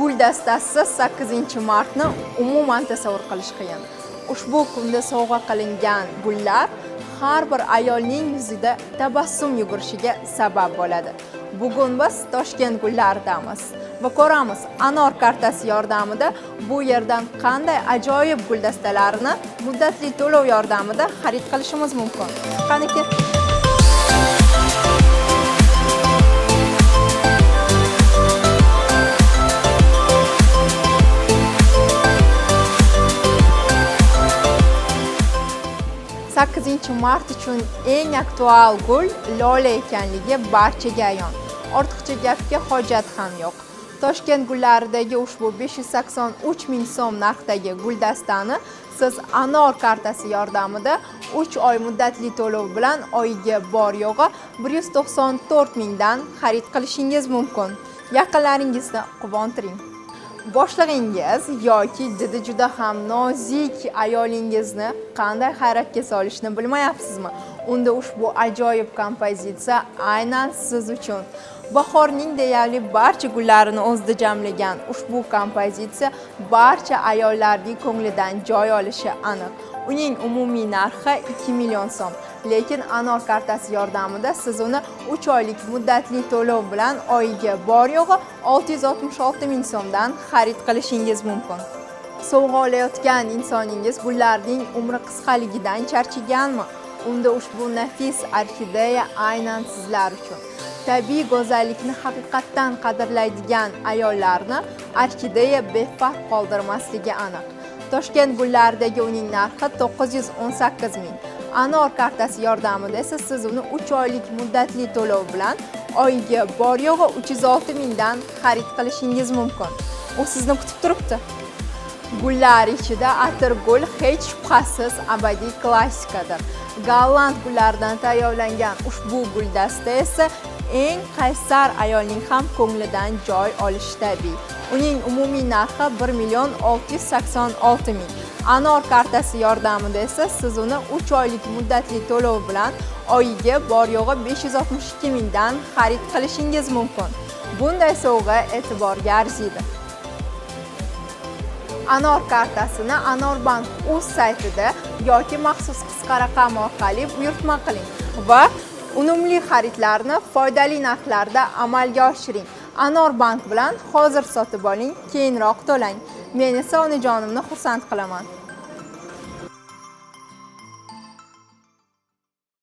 gul dastasi 8 martni umuman tasavvur qilish qiyin. Ushbu kunda sovg'a qilingan gullar har bir ayolning yuzida tabassum yugurishiga sabab bo'ladi. Bugun biz toshkent gullaridamiz va ko'ramiz anor kartasi yordamida bu yerdan qanday ajoyib guldastalarini muddatli to'lov yordamida xarid qilishimiz mumkin. Qani ketdik sakkizinchi mart uchun eng aktual gul lola ekanligi barchaga ayon. Ortiqcha gapga hojat ham yo'q. Toshkent gullaridagi ushbu 583 ming so'm narxdagi guldastani siz anor kartasi yordamida 3 oy muddatli to'lov bilan oyiga bor yo'g'i 194 mingdan xarid qilishingiz mumkin. Yaqinlaringizni quvontiring. Boshlig'ingiz yoki didi juda ham nozik ayolingizni qanday hayratga solishni bilmayapsizmi? Unda ushbu ajoyib kompozitsiya aynan siz uchun. Bahorning deyarli barcha gullarini o'zida jamlagan ushbu kompozitsiya barcha ayollarning ko'nglidan joy olishi aniq. Uning umumiy narxi 2 million so'm. Lekin anor kartasi yordamida siz uni 3 oylik muddatli to'lov bilan oyiga bor yo'g'i 666 ming so'mdan xarid qilishingiz mumkin. Sovg'a olayotgan insoningiz gullarning umri qisqaligidan charchaganmi unda ushbu nafis orxideya aynan sizlar uchun. Tabiiy go'zallikni haqiqatdan qadrlaydigan ayollarni orxideya befarq qoldirmasligi aniq. Toshkent gullaridagi uning narxi 918 ming. Anor kartasi yordamida esa siz uni 3 oylik muddatli to'lov bilan oyiga bor yo'g'i 306 mingdan xarid qilishingiz mumkin. U sizni kutib turibdi. Gullar ichida atirgul hech shubhasiz abadiy klassikadir. Golland gullaridan tayyorlangan ushbu guldasta esa eng qaysar ayolning ham ko'nglidan joy olishi tabiiy. Uning umumiy narxi 1 million 686 ming. Anor kartasi yordamida esa siz uni 3 oylik muddatli to'lov bilan oyiga bor yo'g'i 562 mingdan xarid qilishingiz mumkin. Bunday sovg'a e'tiborga arziydi. Anor kartasini anorbank uz saytida yoki maxsus qisqa raqam orqali buyurtma qiling va unumli xaridlarni foydali narxlarda amalga oshiring. Anor bank bilan hozir sotib oling keyinroq to'lang. Men esa onajonimni xursand qilaman.